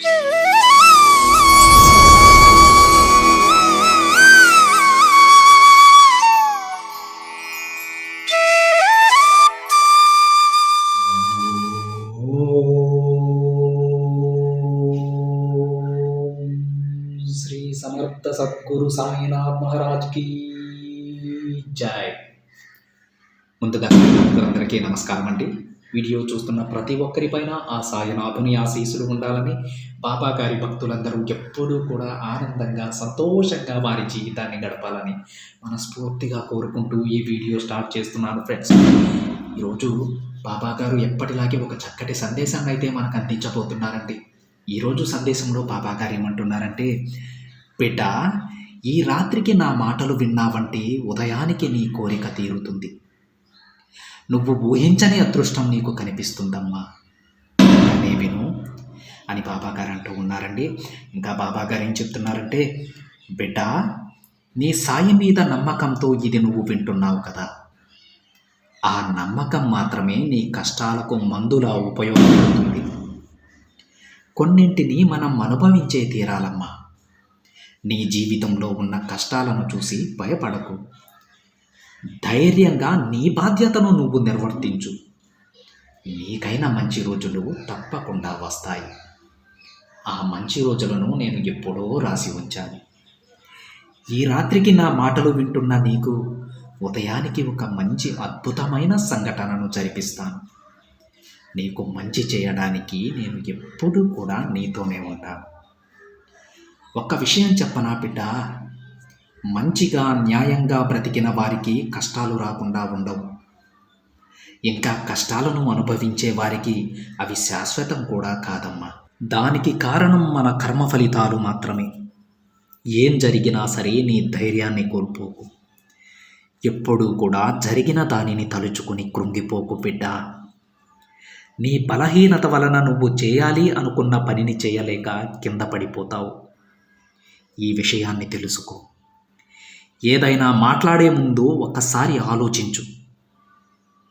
శ్రీ సమర్థ సద్గురు సాయినాథ్ మహారాజ్కి జై. ముందుగా అందరికీ నమస్కారం అండి. వీడియో చూస్తున్న ప్రతి ఒక్కరిపైన ఆ సాయనాథుని ఆశీస్సులు ఉండాలని బాబా గారి భక్తులందరూ ఎప్పుడూ కూడా ఆనందంగా సంతోషంగా వారి జీవితాన్ని గడపాలని మనస్ఫూర్తిగా కోరుకుంటూ ఈ వీడియో స్టార్ట్ చేస్తున్నాను ఫ్రెండ్స్. ఈరోజు బాబా గారు ఎప్పటిలాగే ఒక చక్కటి సందేశాన్ని అయితే మనకు అందించబోతున్నారండి. ఈరోజు సందేశంలో బాబా గారు ఏమంటున్నారంటే బిడ్డ ఈ రాత్రికి నా మాటలు విన్నావంటే ఉదయానికి నీ కోరిక తీరుతుంది. నువ్వు ఊహించని అదృష్టం నీకు కనిపిస్తుందమ్మా. అనే విను. అని బాబాగారు అంటూ ఉన్నారండి. ఇంకా బాబాగారు ఏం చెప్తున్నారంటే బిడ్డ నీ సాయి మీద నమ్మకంతో ఇది నువ్వు వింటున్నావు కదా. ఆ నమ్మకం మాత్రమే నీ కష్టాలకు మందులా ఉపయోగపడుతుంది. కొన్నింటిని మనం అనుభవించే తీరాలమ్మా. నీ జీవితంలో ఉన్న కష్టాలను చూసి భయపడకు. ధైర్యంగా నీ బాధ్యతను నువ్వు నిర్వర్తించు. నీకైనా మంచి రోజులు తప్పకుండా వస్తాయి. ఆ మంచి రోజులను నేను ఎప్పుడో రాసి ఉంచాను. ఈ రాత్రికి నా మాటలు వింటున్న నీకు ఉదయానికి ఒక మంచి అద్భుతమైన సంఘటనను జరిపిస్తాను. నీకు మంచి చేయడానికి నేను ఎప్పుడూ కూడా నీతోనే ఉంటాను. ఒక్క విషయం చెప్పనా బిడ్డ? మంచిగా న్యాయంగా బ్రతికిన వారికి కష్టాలు రాకుండా ఉండవు. ఇంకా కష్టాలను అనుభవించే వారికి అవి శాశ్వతం కూడా కాదమ్మా. దానికి కారణం మన కర్మ ఫలితాలు మాత్రమే. ఏం జరిగినా సరే నీ ధైర్యాన్ని కోల్పోకు. ఎప్పుడూ కూడా జరిగిన దానిని తలుచుకుని కృంగిపోకు బిడ్డ. నీ బలహీనత వలన నువ్వు చేయాలి అనుకున్న పనిని చేయలేక కింద పడిపోతావు. ఈ విషయాన్ని తెలుసుకో. ఏదైనా మాట్లాడే ముందు ఒక్కసారి ఆలోచించు.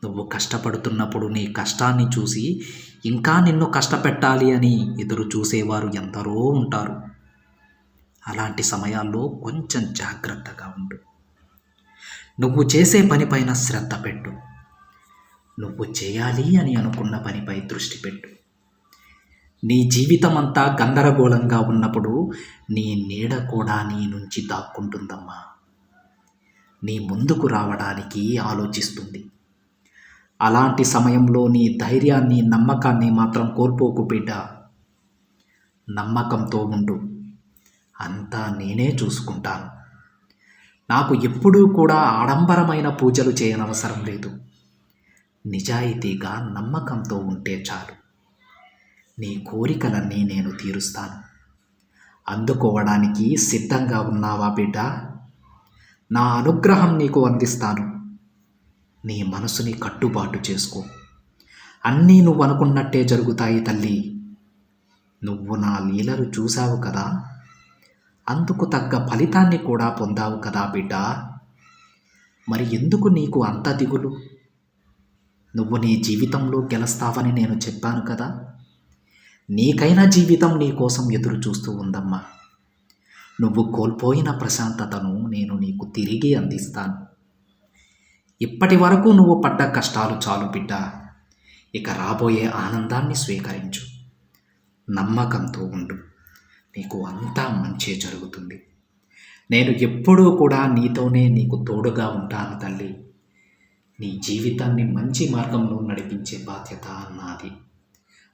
నువ్వు కష్టపడుతున్నప్పుడు నీ కష్టాన్ని చూసి ఇంకా నిన్ను కష్టపెట్టాలి అని ఎదురు చూసేవారు ఎందరో ఉంటారు. అలాంటి సమయాల్లో కొంచెం జాగ్రత్తగా ఉండు. నువ్వు చేసే పనిపైన శ్రద్ధ పెట్టు. నువ్వు చేయాలి అని అనుకున్న పనిపై దృష్టి పెట్టు. నీ జీవితం అంతా గందరగోళంగా ఉన్నప్పుడు నీ నీడ కూడా నీ నుంచి దాక్కుంటుందమ్మా. నీ ముందుకు రావడానికి ఆలోచిస్తుంది. అలాంటి సమయంలో నీ ధైర్యాన్ని నమ్మకాన్ని మాత్రం కోల్పోకు బిడ్డ. నమ్మకంతో ఉండు. అంతా నేనే చూసుకుంటాను. నాకు ఎప్పుడూ కూడా ఆడంబరమైన పూజలు చేయనవసరం లేదు. నిజాయితీగా నమ్మకంతో ఉంటే చాలు. నీ కోరికలన్నీ నేను తీరుస్తాను. అందుకోవడానికి సిద్ధంగా ఉన్నావా బిడ్డ? నా అనుగ్రహం నీకు అందిస్తాను. నీ మనసుని కట్టుబాటు చేసుకో. అన్నీ నువ్వు అనుకున్నట్టే జరుగుతాయి తల్లి. నువ్వు నా లీలలు చూశావు కదా? అందుకు తగ్గ ఫలితాన్ని కూడా పొందావు కదా బిడ్డ? మరి ఎందుకు నీకు అంత దిగులు? నువ్వు నీ జీవితంలో గెలుస్తావని నేను చెప్పాను కదా? నీకైనా జీవితం నీ కోసం ఎదురు చూస్తూ ఉందమ్మా. నువ్వు కోల్పోయిన ప్రశాంతతను నేను నీకు తిరిగి అందిస్తాను. ఇప్పటి వరకు నువ్వు పడ్డ కష్టాలు చాలు బిడ్డ. ఇక రాబోయే ఆనందాన్ని స్వీకరించు. నమ్మకంతో ఉండు. నీకు అంతా మంచే జరుగుతుంది. నేను ఎప్పుడూ కూడా నీతోనే నీకు తోడుగా ఉంటాను తల్లి. నీ జీవితాన్ని మంచి మార్గంలో నడిపించే బాధ్యత నాది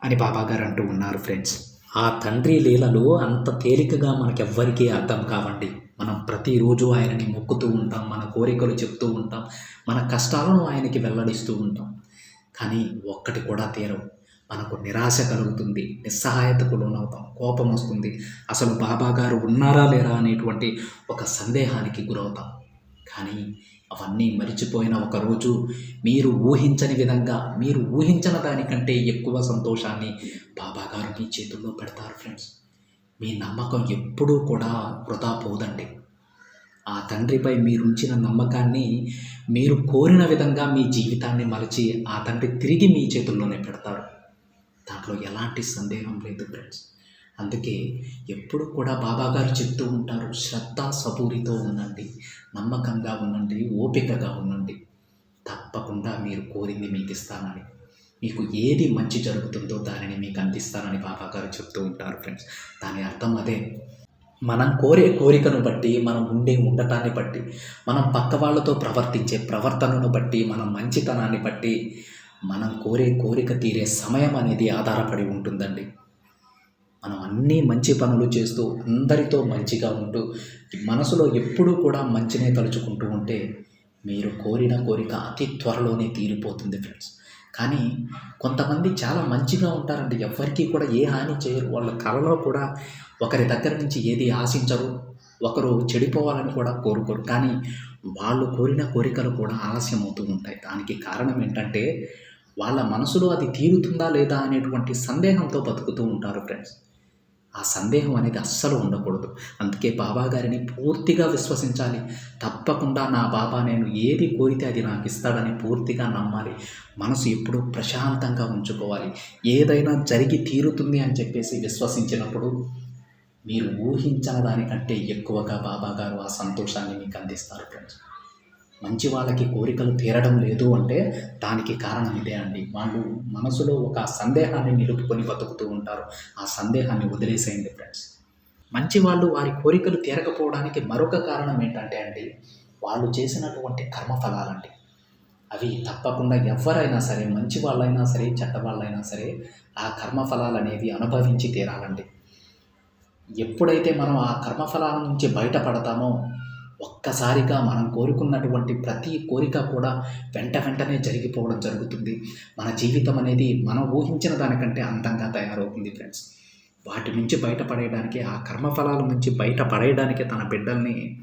అని బాబాగారు అంటూ ఉన్నారు ఫ్రెండ్స్. ఆ తండ్రి లీలలు అంత తేలికగా మనకెవ్వరికీ అర్థం కావండి. మనం ప్రతిరోజు ఆయనని మొక్కుతూ ఉంటాం మన కోరికలు చెప్తూ ఉంటాం మన కష్టాలను ఆయనకి వెల్లడిస్తూ ఉంటాం. కానీ ఒక్కటి కూడా తీరవు. మనకు నిరాశ కలుగుతుంది నిస్సహాయతకు లోనవుతాం కోపం వస్తుంది. అసలు బాబా గారు ఉన్నారా లేరా అనేటువంటి ఒక సందేహానికి గురవుతాం. కానీ అవన్నీ మరిచిపోయిన ఒకరోజు మీరు ఊహించని విధంగా మీరు ఊహించిన దానికంటే ఎక్కువ సంతోషాన్ని బాబా గారు మీ చేతుల్లో పెడతారు ఫ్రెండ్స్. మీ నమ్మకం ఎప్పుడూ కూడా వృధా పోదండి. ఆ తండ్రిపై మీరుంచిన నమ్మకాన్ని మీరు కోరిన విధంగా మీ జీవితాన్ని మలిచి ఆ తండ్రి తిరిగి మీ చేతుల్లోనే పెడతారు. దాంట్లో ఎలాంటి సందేహం లేదు ఫ్రెండ్స్. అందుకే ఎప్పుడు కూడా బాబాగారు చెప్తూ ఉంటారు శ్రద్ధ సబూరితో ఉండండి నమ్మకంగా ఉండండి ఓపికగా ఉండండి. తప్పకుండా మీరు కోరింది మీకు ఇస్తానని మీకు ఏది మంచి జరుగుతుందో దానిని మీకు అందిస్తానని బాబాగారు చెప్తూ ఉంటారు ఫ్రెండ్స్ దాని అర్థం అదే. మనం కోరే కోరికను బట్టి మనం ఉండే ఉండటాన్ని బట్టి మనం పక్క వాళ్ళతో ప్రవర్తించే ప్రవర్తనను బట్టి మన మంచితనాన్ని బట్టి మనం కోరే కోరిక తీరే సమయం అనేది ఆధారపడి ఉంటుందండి. మనం అన్నీ మంచి పనులు చేస్తూ అందరితో మంచిగా ఉంటూ మనసులో ఎప్పుడూ కూడా మంచినే తలుచుకుంటూ ఉంటే మీరు కోరిన కోరిక అతి త్వరలోనే తీరిపోతుంది ఫ్రెండ్స్ కానీ కొంతమంది చాలా మంచిగా ఉంటారండి. ఎవ్వరికీ కూడా ఏ హాని చేయరు. వాళ్ళ కళలో కూడా ఒకరి దగ్గర నుంచి ఏది ఆశించరు. ఒకరు చెడిపోవాలని కూడా కోరుకోరు. కానీ వాళ్ళు కోరిన కోరికలు కూడా ఆలస్యం అవుతూ ఉంటాయి. దానికి కారణం ఏంటంటే వాళ్ళ మనసులో అది తీరుతుందా లేదా అనేటువంటి సందేహంతో బతుకుతూ ఉంటారు ఫ్రెండ్స్ ఆ సందేహం అనేది అస్సలు ఉండకూడదు. అందుకే బాబా గారిని పూర్తిగా విశ్వసించాలి. తప్పకుండా నా బాబా నేను ఏది కోరితే అది నాకు ఇస్తాడని పూర్తిగా నమ్మాలి. మనసు ఎప్పుడూ ప్రశాంతంగా ఉంచుకోవాలి. ఏదైనా జరిగి తీరుతుంది అని చెప్పేసి విశ్వసించినప్పుడు మీరు ఊహించిన దానికంటే ఎక్కువగా బాబా గారు ఆ సంతోషాన్ని మీకు అందిస్తారు ఫ్రెండ్స్. మంచి వాళ్ళకి కోరికలు తీరడం లేదు అంటే దానికి కారణం ఇదే అండి. వాళ్ళు మనసులో ఒక సందేహాన్ని నిలుపుకొని బతుకుతూ ఉంటారు. ఆ సందేహాన్ని వదిలేసేయండి ఫ్రెండ్స్. మంచి వాళ్ళు వారి కోరికలు తీరకపోవడానికి మరొక కారణం ఏంటంటే అండి వాళ్ళు చేసినటువంటి కర్మఫలాలండి అవి తప్పకుండా ఎవరైనా సరే మంచి వాళ్ళైనా సరే చెడ్డ వాళ్ళైనా సరే ఆ కర్మఫలాలు అనేవి అనుభవించి తీరాలండి. ఎప్పుడైతే మనం ఆ కర్మఫలాల నుంచి బయటపడతామో ఒక్కసారిగా మనం కోరుకున్నటువంటి ప్రతి కోరిక కూడా వెంట వెంటనే జరిగిపోవడం జరుగుతుంది. మన జీవితం అనేది మనం ఊహించిన దానికంటే అందంగా తయారవుతుంది ఫ్రెండ్స్. వాటి నుంచి బయటపడేయడానికి ఆ కర్మఫలాల నుంచి బయటపడేయడానికి తన బిడ్డల్ని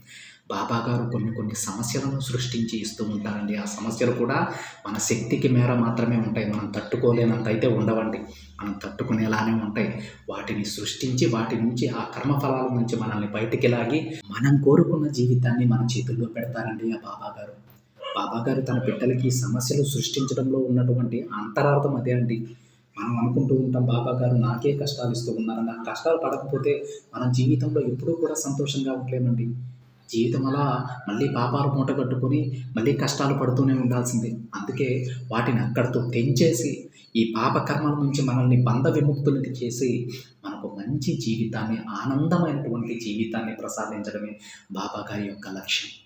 బాబా గారు కొన్ని కొన్ని సమస్యలను సృష్టించి ఇస్తూ ఉంటారండి. ఆ సమస్యలు కూడా మన శక్తికి మేర మాత్రమే ఉంటాయి. మనం తట్టుకోలేనంత అయితే ఉండవండి. మనం తట్టుకునేలానే ఉంటాయి. వాటిని సృష్టించి వాటి నుంచి ఆ కర్మఫలాల నుంచి మనల్ని బయటికి లాగి మనం కోరుకున్న జీవితాన్ని మన చేతుల్లో పెడతారండి ఆ బాబా గారు. బాబా గారు తన బిడ్డలకి సమస్యలు సృష్టించడంలో ఉన్నటువంటి అంతరార్థం అదే అండి. మనం అనుకుంటూ ఉంటాం బాబా గారు నాకే కష్టాలు ఇస్తూ ఉన్నారని. ఆ కష్టాలు పడకపోతే మన జీవితంలో ఎప్పుడూ కూడా సంతోషంగా ఉండలేమండి. జీవితం అలా మళ్ళీ పాపాలు మూట కట్టుకొని మళ్ళీ కష్టాలు పడుతూనే ఉండాల్సిందే. అందుకే వాటిని అక్కడితో తెంచేసి ఈ పాపకర్మల నుంచి మనల్ని బంధ విముక్తులకి చేసి మనకు మంచి జీవితాన్ని ఆనందమైనటువంటి జీవితాన్ని ప్రసాదించడమే బాబా గారి యొక్క లక్ష్యం.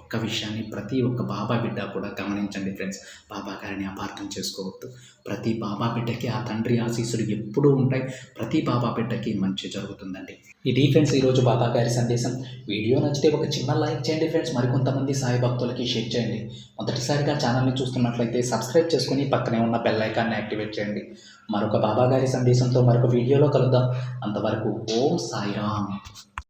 ఒక్క విషయాన్ని ప్రతి ఒక్క బాబా బిడ్డ కూడా గమనించండి ఫ్రెండ్స్. బాబా గారిని అపార్థం చేసుకోవద్దు. ప్రతి బాబా బిడ్డకి ఆ తండ్రి ఆశీస్సులు ఎప్పుడూ ఉంటాయి. ప్రతి బాబా బిడ్డకి మంచి జరుగుతుందండి. ఇది ఫ్రెండ్స్ ఈరోజు బాబా గారి సందేశం. వీడియో నచ్చితే ఒక చిన్న లైక్ చేయండి ఫ్రెండ్స్. మరికొంతమంది సాయి భక్తులకి షేర్ చేయండి. మొదటిసారిగా ఛానల్ని చూస్తున్నట్లయితే సబ్స్క్రైబ్ చేసుకుని పక్కనే ఉన్న బెల్ ఐకాన్ని యాక్టివేట్ చేయండి. మరొక బాబా గారి సందేశంతో మరొక వీడియోలో కలుద్దాం. అంతవరకు ఓం సాయిరామ్.